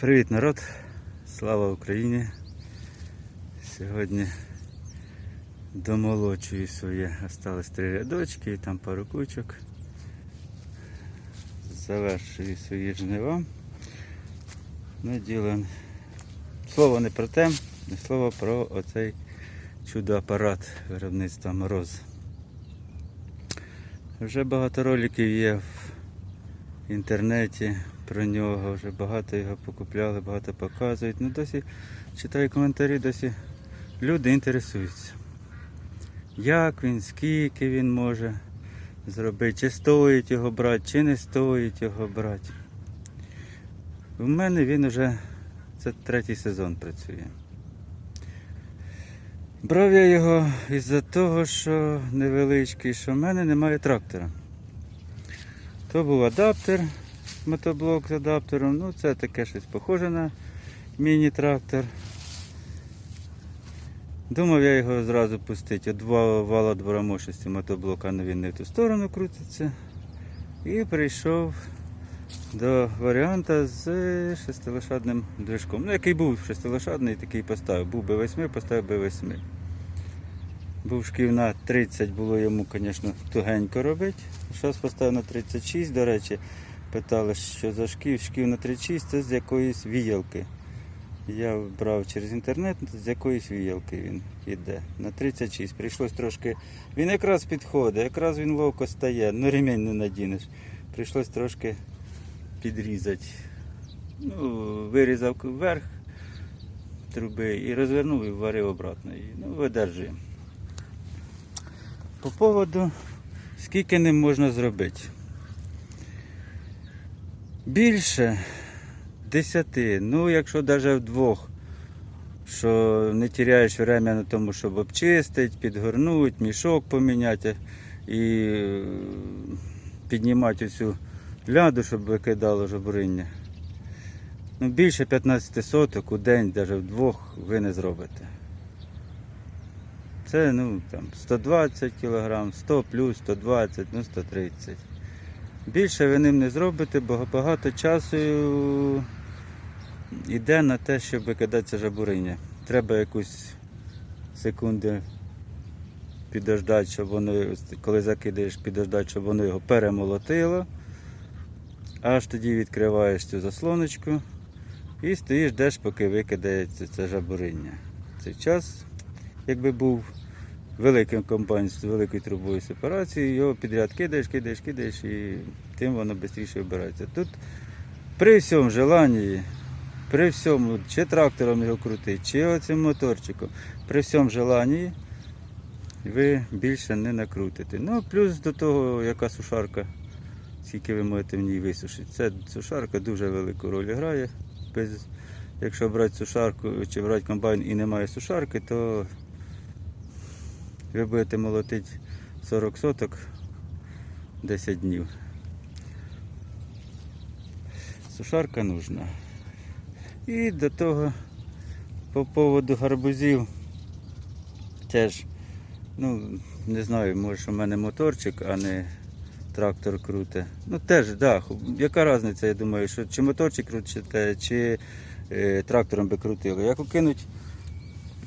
Привіт, народ! Слава Україні! Сьогодні домолочую своє. Осталось три рядочки і там пару кучок. Завершую свої жнива. Ну, діло. Слово не про те, не слово про оцей чудо-апарат виробництва мороз. Вже багато роликів є в інтернеті про нього, вже багато його покупляли, багато показують. Ну досі читаю коментарі, досі люди інтересуються. Як він, скільки він може зробити, чи стоїть його брати, чи не стоїть його брати. У мене він вже це третій сезон працює. Брав я його із-за того, що невеличкий, що в мене немає трактора. То був адаптер, мотоблок з адаптером. Ну, це таке щось похоже на міні-трактор. Думав я його зразу пустити. Два вала двора мощності мотоблока, але він не в ту сторону крутиться. І прийшов до варіанта з шестилошадним движком. Ну, який був шестилошадний, такий поставив. Був B8, поставив B8. Був шків на 30, було йому, звісно, тугенько робити. Зараз поставив на 36, до речі, питали, що за шків. Шків на 36 це з якоїсь віялки. Я брав через інтернет, з якоїсь віялки він йде. На 36. Прийшлось трошки. Він якраз підходить, якраз він ловко стає, ну ремінь не надінеш. Прийшлось трошки підрізати. Ну, вирізав вверх труби і розвернув і варив обратно. І, ну, видержує. По поводу, скільки ним можна зробити. Більше 10, ну якщо навіть вдвох, що не теряєш время на тому, щоб обчистити, підгорнути, мішок поміняти і е, піднімати оцю ляду, щоб викидало жабуриння. Ну, більше 15 соток у день, навіть вдвох, ви не зробите. Це ну, там, 120 кг, 100 плюс 120, ну 130. Більше ви ним не зробите, бо багато часу йде на те, щоб викидатися жабуриня. Треба якусь секунди підождати, щоб воно, коли закидаєш, підождати, щоб воно його перемолотило. Аж тоді відкриваєш цю заслоночку і стоїш, ждеш, поки викидається це жабуриння. Цей час, якби був великим комбайн з великою трубою сепарації, його підряд кидаєш, кидаєш, кидаєш і тим воно швидше вбирається. Тут при всьому желанні, при всьому, чи трактором його крутити, чи оцим моторчиком, при всьому желанні ви більше не накрутите. Ну, плюс до того, яка сушарка, скільки ви можете в ній висушити. Це сушарка дуже велику роль грає. Без, якщо брати сушарку чи брати комбайн і немає сушарки, то ви будете молотити 40 соток 10 днів. Сушарка нужна. І до того по поводу гарбузів теж, ну, не знаю, може у мене моторчик, а не трактор круте. Ну теж, да, яка різниця, я думаю, що чи моторчик крутите, чи е, трактором би крутили. Як укинуть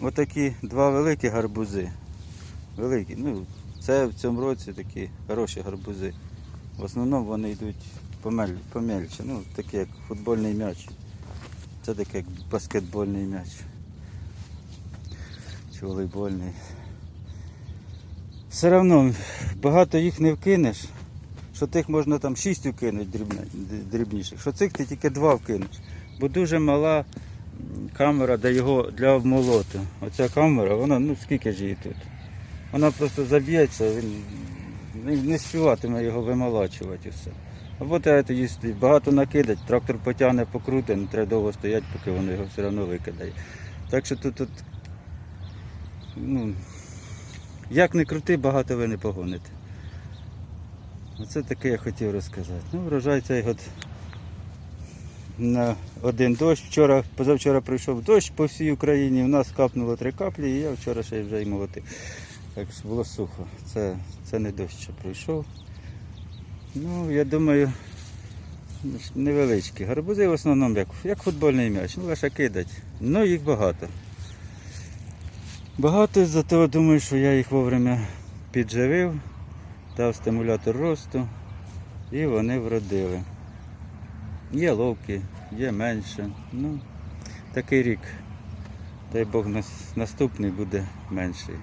отакі два великі гарбузи. Великі, ну, це в цьому році такі хороші гарбузи. В основному вони йдуть помель, помельче, ну, такі як футбольний м'яч. Це таке як баскетбольний м'яч. Чи волейбольний. Все одно багато їх не вкинеш, що тих можна там 6 вкинути дрібніших, що цих ти тільки два вкинеш. Бо дуже мала камера для його для обмолоту. Оця камера, вона, ну скільки ж її тут? Вона просто заб'ється, він не, співатиме його вимолачувати і все. Або треба тоді багато накидать, трактор потягне покрути, не треба довго стояти, поки воно його все одно викидає. Так що тут, тут ну, як не крути, багато ви не погоните. Оце таке я хотів розказати. Ну, врожай цей от на один дощ. Вчора, позавчора прийшов дощ по всій Україні, у нас капнуло три каплі, і я вчора ще й вже й молотив. Так було сухо. Це, це не дощ, що прийшов. Ну, я думаю, невеличкі. Гарбузи в основному як, як футбольний м'яч, ну лише кидать. Ну їх багато. Багато з-за того думаю, що я їх вовремя підживив, дав стимулятор росту і вони вродили. Є ловкі, є менше. Ну, такий рік. Дай Бог наступний буде менший.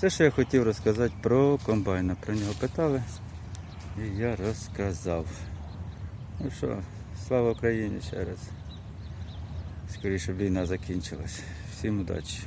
Це що я хотів розказати про комбайна. Про нього питали. І я розказав. Ну що, слава Україні ще раз. Скоріше війна закінчилась. Всім удачі.